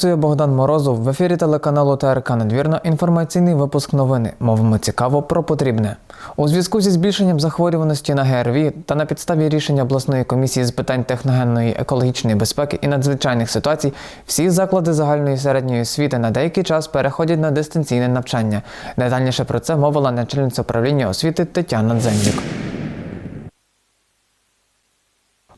працює Богдан Морозов в ефірі телеканалу ТРК Надвірна. Інформаційний випуск новини. Мовимо цікаво про потрібне. У зв'язку зі збільшенням захворюваності на ГРВІ та на підставі рішення обласної комісії з питань техногенної екологічної безпеки і надзвичайних ситуацій, всі заклади загальної середньої освіти на деякий час переходять на дистанційне навчання. Детальніше про це мовила начальниця управління освіти Тетяна Дзендюк.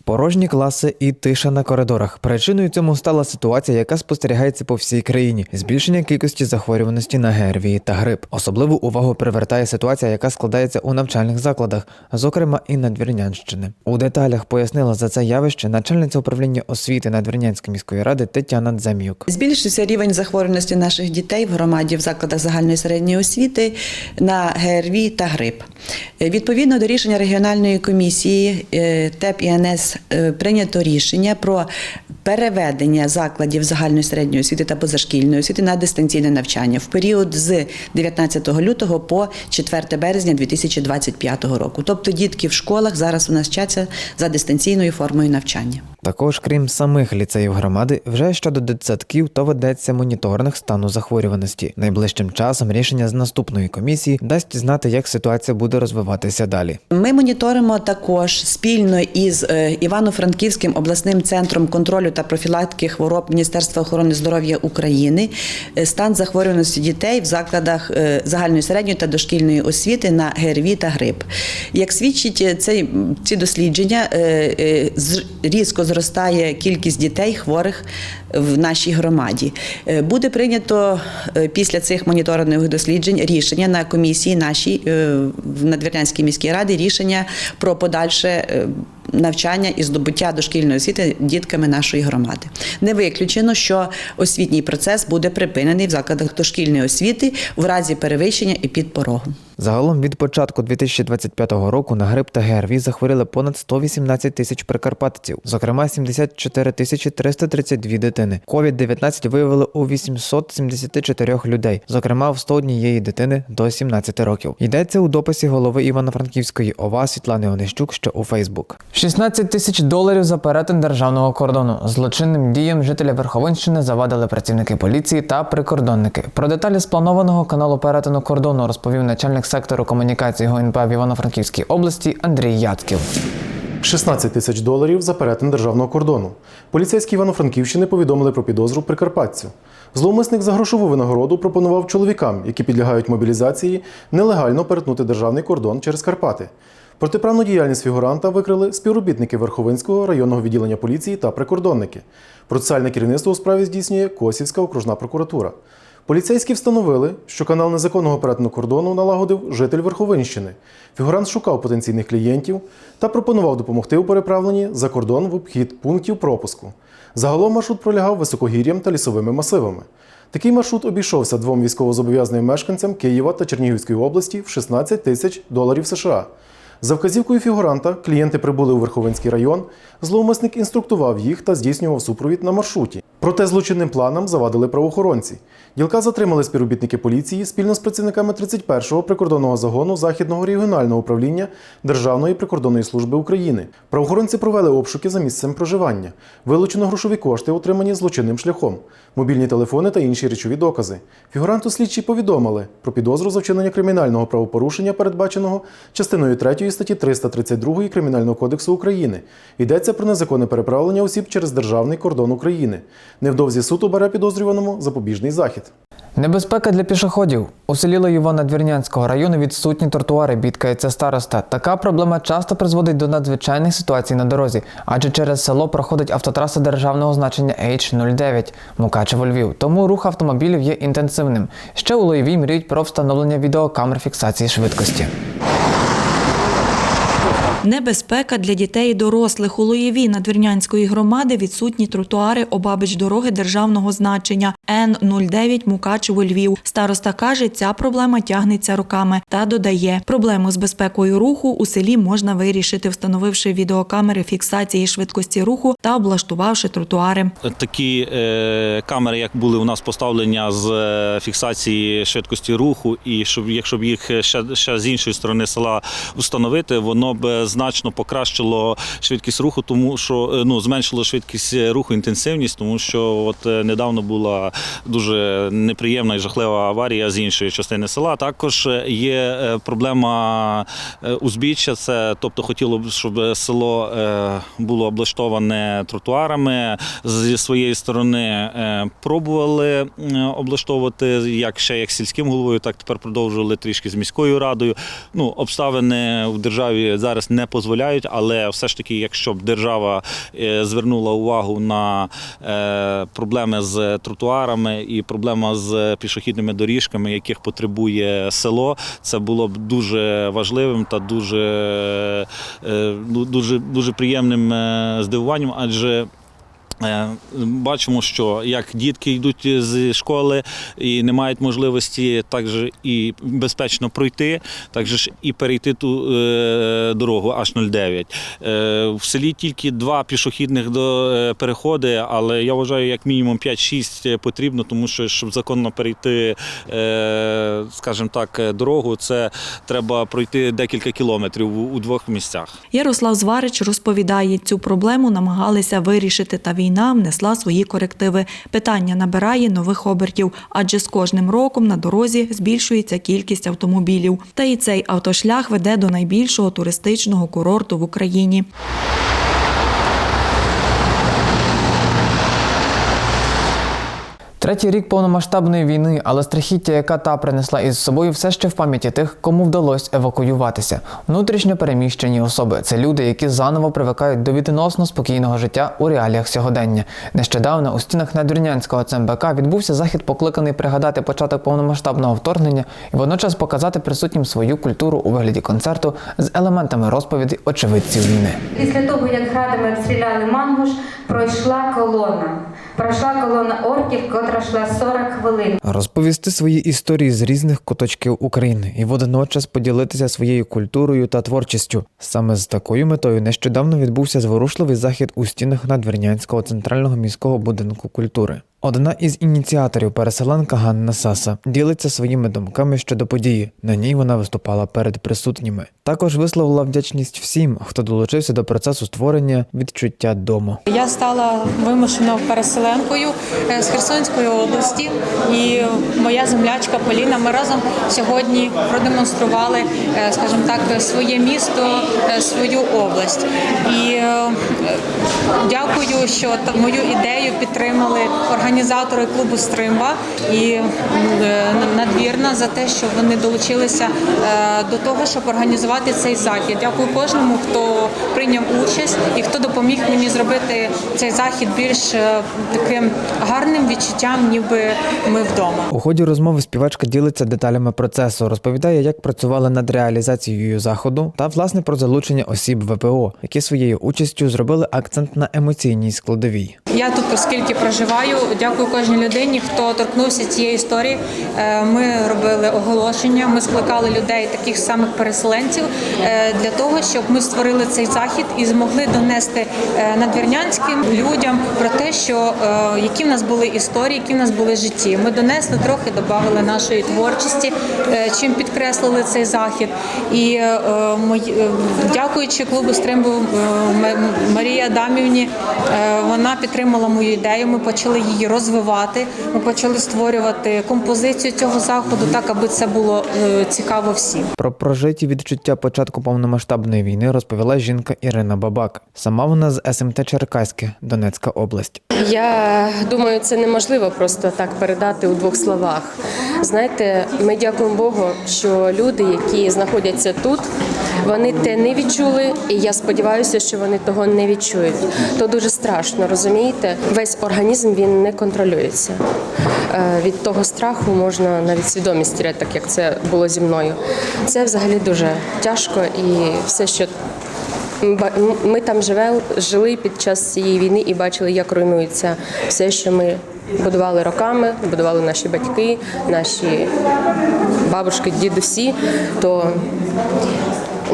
Порожні класи і тиша на коридорах. Причиною цьому стала ситуація, яка спостерігається по всій країні: збільшення кількості захворюваності на ГРВІ та грип. Особливу увагу привертає ситуація, яка складається у навчальних закладах, зокрема і Надвірнянщини. У деталях пояснила за це явище начальниця управління освіти Надвірнянської міської ради Тетяна Дзем'юк. Збільшився рівень захворюваності наших дітей в громаді в закладах загальної середньої освіти на ГРВІ та грип. Відповідно до рішення регіональної комісії е, ТЕП і НС е, прийнято рішення про переведення закладів загальної середньої освіти та позашкільної освіти на дистанційне навчання в період з 19 лютого по 4 березня 2025 року. Тобто дітки в школах зараз у нас вчаться за дистанційною формою навчання. Також, крім самих ліцеїв громади, вже щодо дитсадків, то ведеться моніторинг стану захворюваності. Найближчим часом рішення з наступної комісії дасть знати, як ситуація буде розвиватися далі. Ми моніторимо також спільно із е, Івано-Франківським обласним центром контролю та профілактики хвороб Міністерства охорони здоров'я України е, стан захворюваності дітей в закладах е, загальної середньої та дошкільної освіти на ГРВІ та грип. Як свідчить цей, ці дослідження, різко зростає кількість дітей хворих в нашій громаді. Е, Буде прийнято е, після цих моніторингових досліджень рішення на комісії нашій е, в Надвірнянській міській раді рішення про подальше. Навчання і здобуття дошкільної освіти дітками нашої громади не виключено, що освітній процес буде припинений в закладах дошкільної освіти в разі перевищення і підпорогу. Загалом від початку 2025 року на грип та ГРВІ захворіли понад 118 тисяч прикарпатців, зокрема 74 тисячі 332 дитини. COVID-19 виявили у 874 людей, зокрема в 101 дитини до 17 років. Йдеться у дописі голови Івано-Франківської ОВА Світлани Онищук, що у Фейсбук. 16 тисяч доларів за перетин державного кордону. Злочинним діям жителя Верховинщини завадили працівники поліції та прикордонники. Про деталі спланованого каналу перетину кордону розповів начальник сектору комунікації ГУНП в Івано-Франківській області Андрій Ятків. 16 тисяч доларів за перетин державного кордону. Поліцейські Івано-Франківщини повідомили про підозру прикарпатцю. Зловмисник за грошову винагороду пропонував чоловікам, які підлягають мобілізації, нелегально перетнути державний кордон через Карпати. Протиправну діяльність фігуранта викрили співробітники Верховинського районного відділення поліції та прикордонники. Процесуальне керівництво у справі здійснює Косівська окружна прокуратура. Поліцейські встановили, що канал незаконного перетину кордону налагодив житель Верховинщини. Фігурант шукав потенційних клієнтів та пропонував допомогти у переправленні за кордон в обхід пунктів пропуску. Загалом маршрут пролягав високогір'ям та лісовими масивами. Такий маршрут обійшовся двом військовозобов'язаним мешканцям Києва та Чернігівської області в 16 тисяч доларів США. За вказівкою фігуранта клієнти прибули у Верховинський район. Зловмисник інструктував їх та здійснював супровід на маршруті. Проте злочинним планам завадили правоохоронці. Ділка затримали співробітники поліції спільно з працівниками 31-го прикордонного загону Західного регіонального управління Державної прикордонної служби України. Правоохоронці провели обшуки за місцем проживання. Вилучено грошові кошти, отримані злочинним шляхом, мобільні телефони та інші речові докази. Фігуранту слідчі повідомили про підозру за вчинення кримінального правопорушення, передбаченого частиною 3 статті 332 Кримінального кодексу України. Йдеться про незаконне переправлення осіб через державний кордон України. Невдовзі суд обере підозрюваному запобіжний захід. Небезпека для пішоходів. У селі Лоєва Надвірнянського району відсутні тротуари, бідкається староста. Така проблема часто призводить до надзвичайних ситуацій на дорозі, адже через село проходить автотраса державного значення H09 Мукачево Львів. Тому рух автомобілів є інтенсивним. Ще у Лоєві мріють про встановлення відеокамер фіксації швидкості. Небезпека для дітей і дорослих у Лоєві Надвірнянської громади відсутні тротуари обабіч дороги державного значення Н-09 Мукачево Львів. Староста каже, ця проблема тягнеться роками та додає, проблему з безпекою руху у селі можна вирішити, встановивши відеокамери фіксації швидкості руху та облаштувавши тротуари. Такі е, камери, як були у нас поставлення з е, фіксації швидкості руху, і щоб якщо б їх ще, ще з іншої сторони села встановити, воно б значно покращило швидкість руху, тому що е, ну зменшило швидкість руху, інтенсивність, тому що от е, недавно була дуже неприємна і жахлива аварія з іншої частини села. Також е, є е, проблема е, узбіччя. Це тобто хотіло б, щоб село е, було облаштоване тротуарами. Зі своєї сторони е, пробували е, облаштовувати як ще як сільським головою, так тепер продовжували трішки з міською радою. Ну, обставини в державі зараз не дозволяють, але все ж таки, якщо б держава е, звернула увагу на е, проблеми з тротуарами і проблема з пішохідними доріжками, яких потребує село, це було б дуже важливим та дуже, е, ну, дуже, дуже приємним здивуванням, адже Бачимо, що як дітки йдуть з школи і не мають можливості так же і безпечно пройти, так же ж і перейти ту е, дорогу H09. Е, в селі тільки два пішохідних е, переходи, але я вважаю, як мінімум 5-6 потрібно, тому що щоб законно перейти, е, скажімо так, дорогу, це треба пройти декілька кілометрів у, двох місцях. Ярослав Зварич розповідає, цю проблему намагалися вирішити, та війна внесла свої корективи. Питання набирає нових обертів, адже з кожним роком на дорозі збільшується кількість автомобілів. Та і цей автошлях веде до найбільшого туристичного курорту в Україні. Третій рік повномасштабної війни, але страхіття, яка та принесла із собою, все ще в пам'яті тих, кому вдалося евакуюватися. Внутрішньо переміщені особи це люди, які заново привикають до відносно спокійного життя у реаліях сьогодення. Нещодавно у стінах Надвірнянського ЦМБК відбувся захід, покликаний пригадати початок повномасштабного вторгнення і водночас показати присутнім свою культуру у вигляді концерту з елементами розповіді очевидців війни. Після того, як градами обстріляли Мангуш, пройшла колона. Пройшла колона орків, котра йшла 40 хвилин. Розповісти свої історії з різних куточків України і водночас поділитися своєю культурою та творчістю. Саме з такою метою нещодавно відбувся зворушливий захід у стінах Надвірнянського центрального міського будинку культури. Одна із ініціаторів переселенка Ганна Саса ділиться своїми думками щодо події. На ній вона виступала перед присутніми. Також висловила вдячність всім, хто долучився до процесу створення відчуття дому. Я стала вимушено переселенкою е, з Херсонської області, і моя землячка Поліна. Ми разом сьогодні продемонстрували, е, скажімо так, своє місто, е, свою область. І дякую, що мою ідею підтримали організатори клубу Стримба і е, за те, що вони долучилися е, до того, щоб організувати цей захід. Дякую кожному, хто прийняв участь і хто допоміг мені зробити цей захід більш е, таким гарним відчуттям, ніби ми вдома. У ході розмови співачка ділиться деталями процесу, розповідає, як працювала над реалізацією заходу та власне про залучення осіб ВПО, які своєю участю зробили акцент на емоційній складовій. Я тут, оскільки проживаю, дякую кожній людині, хто торкнувся цієї історії. Е, Ми робили оголошення, ми скликали людей, таких самих переселенців, е, для того, щоб ми створили цей захід і змогли донести е, надвірнянським людям про те, що е, які в нас були історії, які в нас були житті. Ми донесли трохи, додали нашої творчості, чим підкреслили цей захід. І дякуючи клубу Стримбу Марії Адамівні, вона підтримала мою ідею. Ми почали її розвивати. Ми почали створювати композицію цього заходу, так аби це було е, цікаво всім. Про прожиті відчуття початку повномасштабної війни розповіла жінка Ірина Бабак. Сама вона з СМТ Черкаське, Донецька область. Я думаю, це неможливо просто так передати у двох словах. Знаєте, ми дякуємо Богу, що люди, які знаходяться тут, вони те не відчули, і я сподіваюся, що вони того не відчують. То дуже страшно, розумієте? Весь організм він не контролюється. Е, Від того страху можна навіть свідомість теряти, так як це було зі мною. Це взагалі дуже тяжко і все, що Ми там жили під час цієї війни і бачили, як руйнується все, що ми будували роками, будували наші батьки, наші бабушки, дідусі. То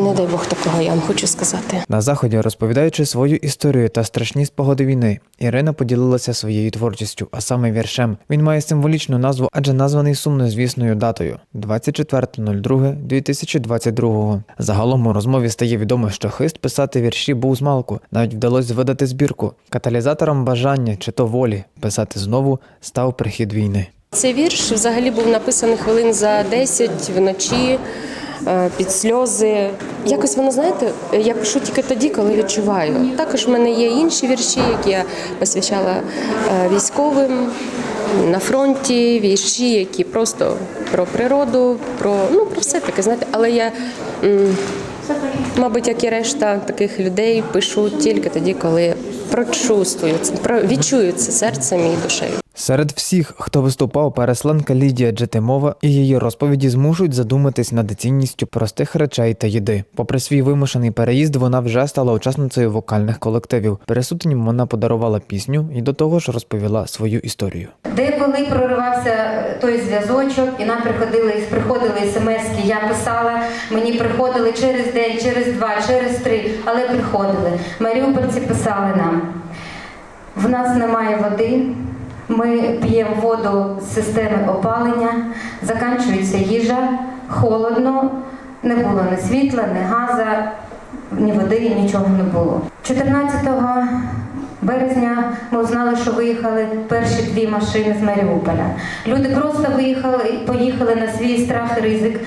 не дай Бог такого, я вам хочу сказати. На заході, розповідаючи свою історію та страшні спогади війни, Ірина поділилася своєю творчістю, а саме віршем. Він має символічну назву, адже названий сумнозвісною датою 24.02.2022. Загалом у розмові стає відомо, що хист писати вірші був з малку. Навіть вдалося видати збірку. Каталізатором бажання чи то волі писати знову став прихід війни. Цей вірш взагалі був написаний хвилин за 10 вночі під сльози. Якось воно знаєте, я пишу тільки тоді, коли відчуваю. Також в мене є інші вірші, які я посвящала е, військовим на фронті, вірші, які просто про природу, про ну про все таке, знаєте, але я. Мабуть, як і решта таких людей, пишу тільки тоді, коли прочувствую це, відчую це серцем і душею. Серед всіх, хто виступав, пересланка Лідія Джетимова і її розповіді змушують задуматись над цінністю простих речей та їди. Попри свій вимушений переїзд, вона вже стала учасницею вокальних колективів. Пересутнім вона подарувала пісню і до того ж розповіла свою історію. Деколи проривався е, той зв'язочок, і нам приходили приходили смски. Я писала, мені приходили через день, через два, через три, але приходили. Маріупольці писали нам: в нас немає води. Ми п'ємо воду з системи опалення, закінчується їжа, холодно, не було ні світла, ні газа, ні води, нічого не було. 14 березня ми узнали, що виїхали перші дві машини з Маріуполя. Люди просто виїхали, поїхали на свій страх і ризик.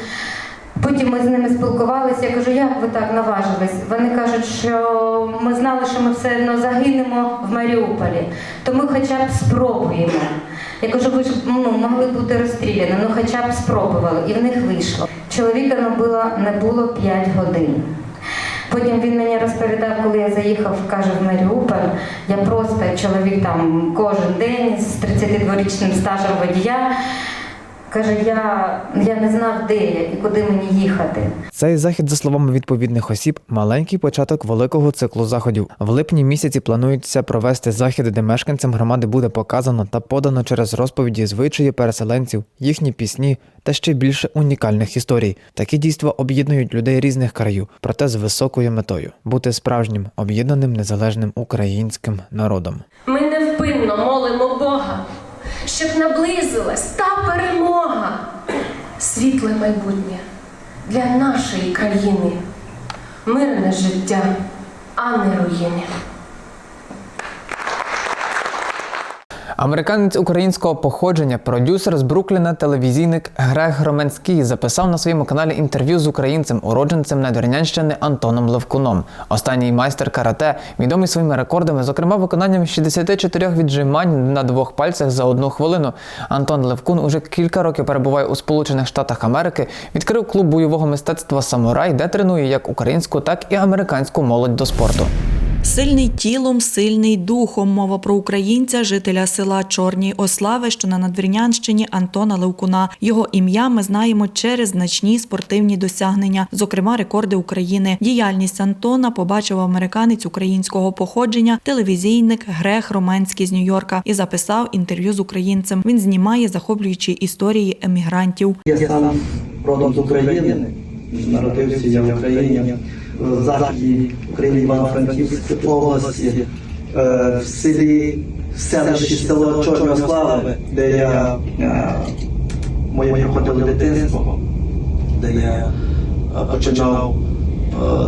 Потім ми з ними спілкувалися. Я кажу, як ви так наважились? Вони кажуть, що ми знали, що ми все одно загинемо в Маріуполі, то ми хоча б спробуємо. Я кажу, ви ж ну, могли бути розстріляні, ну хоча б спробували, і в них вийшло. Чоловіка було, не було 5 годин. Потім він мені розповідав, коли я заїхав, каже, в Маріуполь, я просто чоловік там кожен день з 32-річним стажем водія. Каже, я, я не знав, де я і куди мені їхати. Цей захід, за словами відповідних осіб, маленький початок великого циклу заходів. В липні місяці планується провести заходи, де мешканцям громади буде показано та подано через розповіді звичаї переселенців, їхні пісні та ще більше унікальних історій. Такі дійства об'єднують людей різних країв, проте з високою метою бути справжнім об'єднаним незалежним українським народом. Ми невпинно молимо Бога, щоб наблизилась та перемога, світле майбутнє для нашої країни, мирне життя, а не руїни. Американець українського походження, продюсер з Брукліна, телевізійник Грег Громенський записав на своєму каналі інтерв'ю з українцем, уродженцем Надвірнянщини Антоном Левкуном. Останній майстер карате, відомий своїми рекордами, зокрема виконанням 64 віджимань на двох пальцях за одну хвилину. Антон Левкун уже кілька років перебуває у Сполучених Штатах Америки, відкрив клуб бойового мистецтва Самурай, де тренує як українську, так і американську молодь до спорту. Сильний тілом, сильний духом. Мова про українця, жителя села Чорні Ослави, що на Надвірнянщині Антона Левкуна. Його ім'я ми знаємо через значні спортивні досягнення, зокрема рекорди України. Діяльність Антона побачив американець українського походження, телевізійник Грег Романський з Нью-Йорка і записав інтерв'ю з українцем. Він знімає захоплюючі історії емігрантів. Я сам родом з України, народився я в Україні, західній Україні Івано-Франківській області, е, в селі, в селищі село Чорнославе, де я е, моє проходило дитинство, де я е, починав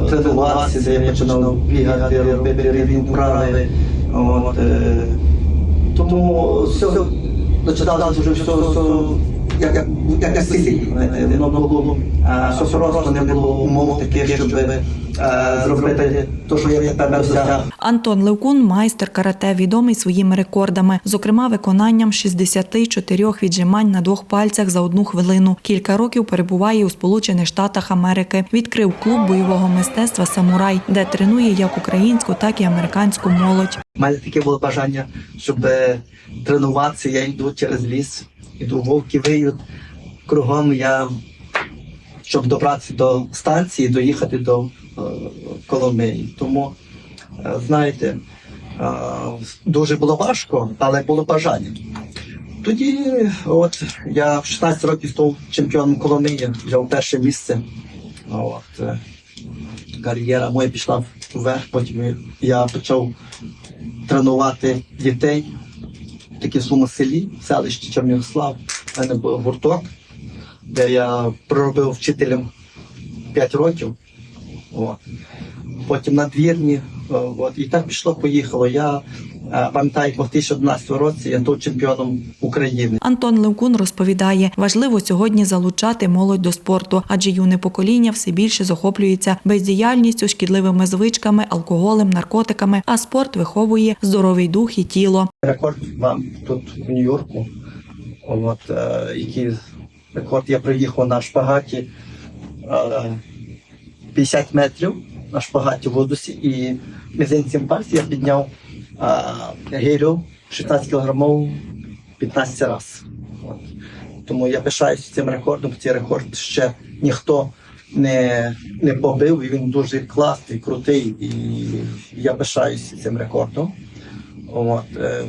тренуватися, де я починав бігати, робити різні вправи. От, тому все починалося вже все, все як, як, як на селі. знаєте, Воно було е, все просто не було умов таких, щоб е, зробити те, що я тепер досяг. Антон Левкун майстер карате, відомий своїми рекордами, зокрема виконанням 64 віджимань на двох пальцях за одну хвилину. Кілька років перебуває у Сполучених Штатах Америки. Відкрив клуб бойового мистецтва Самурай, де тренує як українську, так і американську молодь. У мене таке було бажання, щоб е, тренуватися. Я йду через ліс, іду вовки виють. Кругом я, щоб добратися до станції, доїхати до е, Коломиї. Тому, е, знаєте, е, дуже було важко, але було бажання. Тоді, от я в 16 років став чемпіоном Коломиї, взяв перше місце. От, кар'єра моя пішла вверх, потім я почав тренувати дітей в такому селі, селищі Чернігослав. У мене був гурток, де я проробив вчителем 5 років. От. Потім надвірні. е, От. І так пішло, поїхало. Я е, пам'ятаю, в 2011 році я був чемпіоном України. Антон Левкун розповідає, важливо сьогодні залучати молодь до спорту, адже юне покоління все більше захоплюється бездіяльністю, шкідливими звичками, алкоголем, наркотиками, а спорт виховує здоровий дух і тіло. Рекорд вам тут в Нью-Йорку. От, е, який рекорд я приїхав на шпагаті е, 50 метрів на шпагаті в водусі і мізинцем пальця я підняв е, гирю 16 кілограмов 15 разів. Тому я пишаюся цим рекордом. Цей рекорд ще ніхто не, не побив, і він дуже класний, крутий. І я пишаюся цим рекордом. От, е,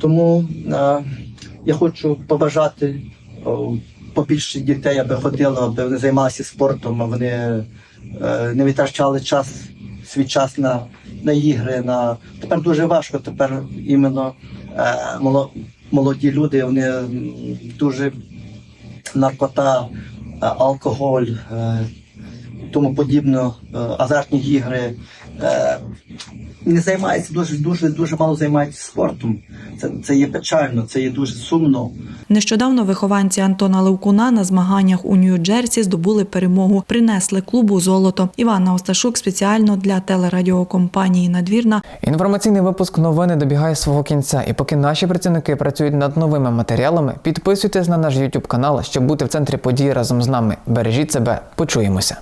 тому е, я хочу побажати побільше дітей, аби ходили, аби вони займалися спортом, а вони е, не витрачали час, свій час на, на ігри. На... Тепер дуже важко, тепер іменно е, молоді люди, вони дуже наркота, е, алкоголь, тому подібно, азартні ігри. Не займаються дуже дуже дуже мало займаються спортом. Це, це є печально, це є дуже сумно. Нещодавно вихованці Антона Левкуна на змаганнях у Нью-Джерсі здобули перемогу, принесли клубу золото. Іванна Осташук спеціально для телерадіокомпанії Надвірна Інформаційний випуск новини добігає свого кінця, і поки наші працівники працюють над новими матеріалами, підписуйтесь на наш YouTube канал, щоб бути в центрі подій разом з нами. Бережіть себе, почуємося.